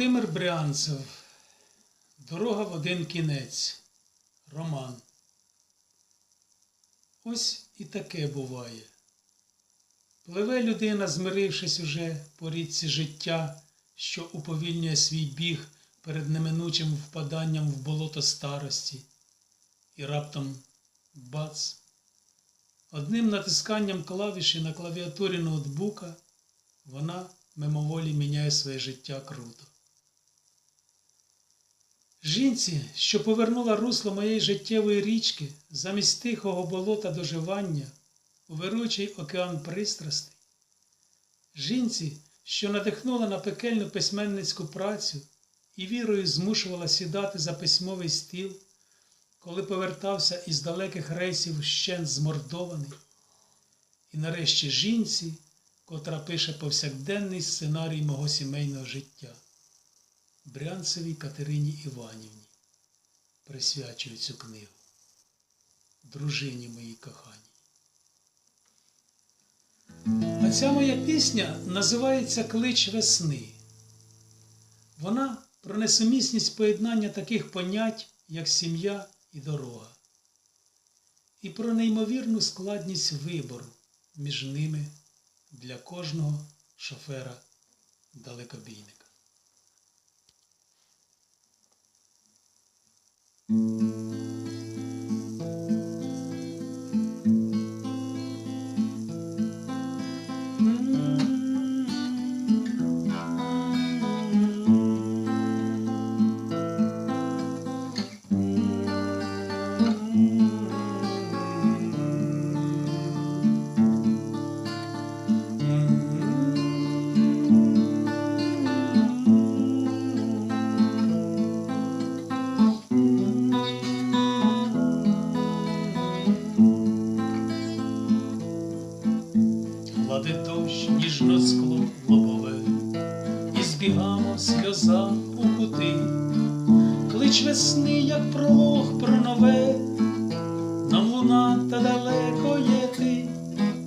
Володимир Брянцев. Дорога в один кінець. Роман. Ось і таке буває. Пливе людина, змирившись уже по річці життя, що уповільнює свій біг перед неминучим впаданням в болото старості. І раптом бац. Одним натисканням клавіші на клавіатурі ноутбука вона мимоволі міняє своє життя круто. Жінці, що повернула русло моєї життєвої річки замість тихого болота доживання у виручий океан пристрастей, жінці, що надихнула на пекельну письменницьку працю і вірою змушувала сідати за письмовий стіл, коли повертався із далеких рейсів щент змордований, і нарешті жінці, котра пише повсякденний сценарій мого сімейного життя. Брянцевій Катерині Іванівні присвячую цю книгу, дружині моїй коханій. А ця моя пісня називається Клич весни. Вона про несумісність поєднання таких понять, як сім'я і дорога, і про неймовірну складність вибору між ними для кожного шофера далекобійника. Música і збігамо сльоза у кути, клич весни, як пролог про нове, нам луна та далеко є ти,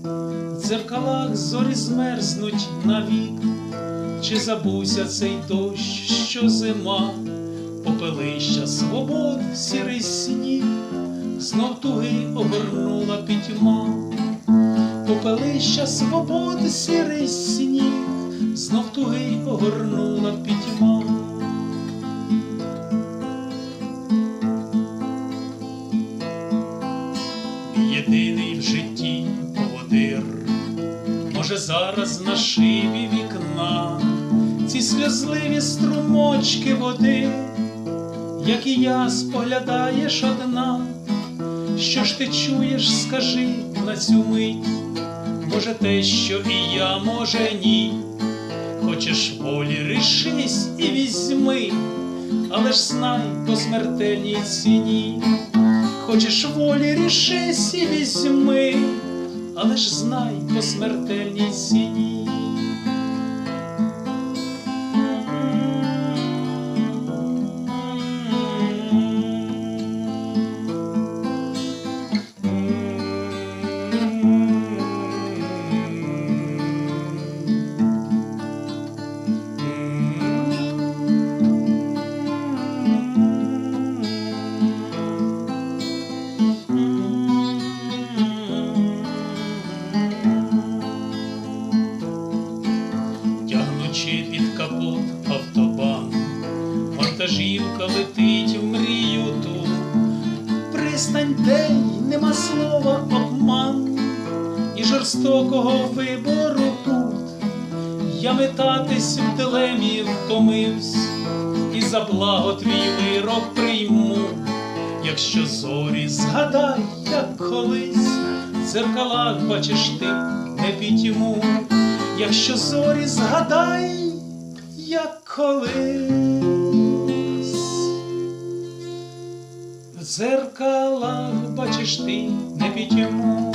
в дзеркалах зорі змерзнуть навік, чи забувся цей дощ, що зима, попелища свобод, сірий сніг, знов туги обернула пітьма. Попелища свободи сірий сніг, знов туги огорнула пітьма. Єдиний в житті поводир, може зараз на шибі вікна ці сльозливі струмочки води, як і я споглядаєш одна. Що ж ти чуєш, скажи на цю мить, може те, що і я, може ні. Хочеш волі, рішись і візьми, але ж знай по смертельній ціні. Хочеш волі, рішись і візьми, але ж знай по смертельній ціні. Пристань день, нема слова обман і жорстокого вибору тут. Я метатись в дилемі втомивсь, і за благо твій вирок прийму. Якщо зорі згадай, як колись в дзеркалах бачиш ти не пітьму, якщо зорі згадай, як колись в дзеркалах бачиш ти не пітьму.